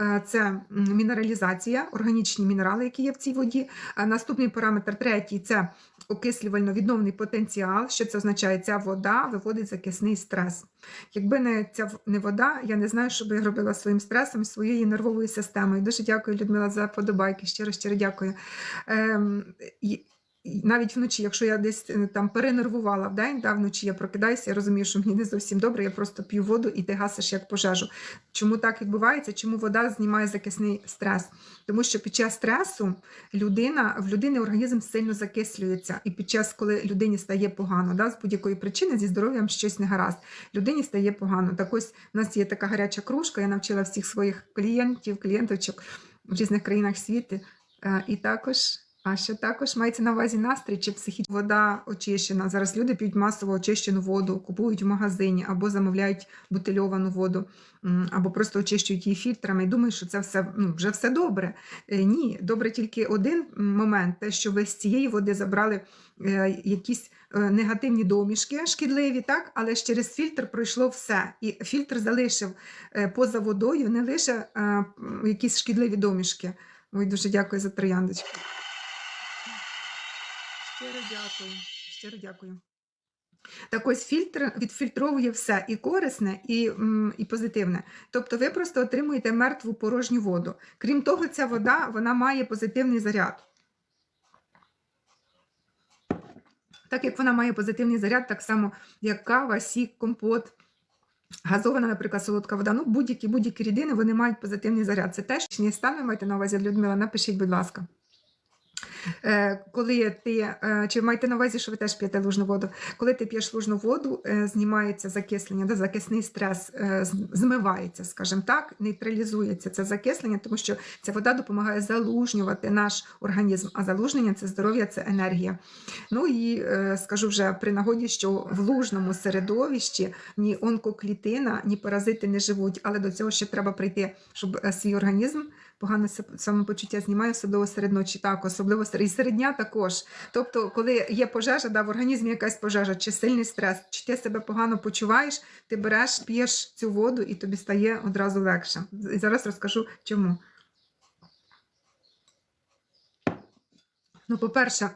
Е, Це мінералізація, органічні мінерали, які є в цій воді. Е, Наступний параметр третій це окислювально-відновний потенціал. Що це означає? Ця вода виводить закисний стрес. Якби не ця не вода, я не знаю, що би я робила своїм стресом, своєю нервовою системою. Дуже дякую, Людмила, за подобайки. Щиро, щиро дякую. Ем, навіть вночі, якщо я десь е, там перенервувала в день, да, вночі я прокидаюся, я розумію, що мені не зовсім добре, я просто п'ю воду і ти гасиш як пожежу. Чому так відбувається? Чому вода знімає закисний стрес? Тому що під час стресу людина в людини організм сильно закислюється, і під час, коли людині стає погано, да, з будь-якої причини зі здоров'ям щось не гаразд, людині стає погано. Так ось у нас є така гаряча кружка. Я навчила всіх своїх клієнтів, клієнточок в різних країнах світу. Е, І також. А що також мається на увазі настрій чи психічна вода очищена. Зараз люди п'ють масово очищену воду, купують в магазині або замовляють бутильовану воду, або просто очищують її фільтрами і думають, що це все ну, вже все добре. Е, Ні, добре тільки один момент: те, що ви з цієї води забрали е, якісь е, негативні домішки, шкідливі, так, але ж через фільтр пройшло все. І фільтр залишив поза водою не лише якісь шкідливі домішки. Ой, дуже дякую за трояндочку. Щиро дякую. Щиро дякую. Так ось фільтр відфільтровує все і корисне, і, і позитивне. Тобто ви просто отримуєте мертву порожню воду. Крім того, ця вода вона має позитивний заряд. Так як вона має позитивний заряд, так само як кава, сік, компот. Газована, наприклад, солодка вода. Ну, будь-які будь-які рідини вони мають позитивний заряд. Це теж не стан ви маєте на увазі, Людмила, напишіть, будь ласка. Е, коли ти, е, чи маєте на увазі, що ви теж п'єте лужну воду? Коли ти п'єш лужну воду, е, знімається закислення, да, закисний стрес змивається, скажімо так, нейтралізується це закислення, тому що ця вода допомагає залужнювати наш організм, а залужнення це здоров'я, це енергія. Ну і скажу вже при нагоді, що в лужному середовищі ні онкоклітина, ні паразити не живуть, але до цього ще треба прийти, щоб свій організм погане самопочуття знімає, особливо серед ночі, так, особливо серед, і серед дня також. Тобто, коли є пожежа, да, в організмі якась пожежа, чи сильний стрес, чи ти себе погано почуваєш, ти береш, п'єш цю воду і тобі стає одразу легше. І зараз розкажу чому. Ну, по-перше,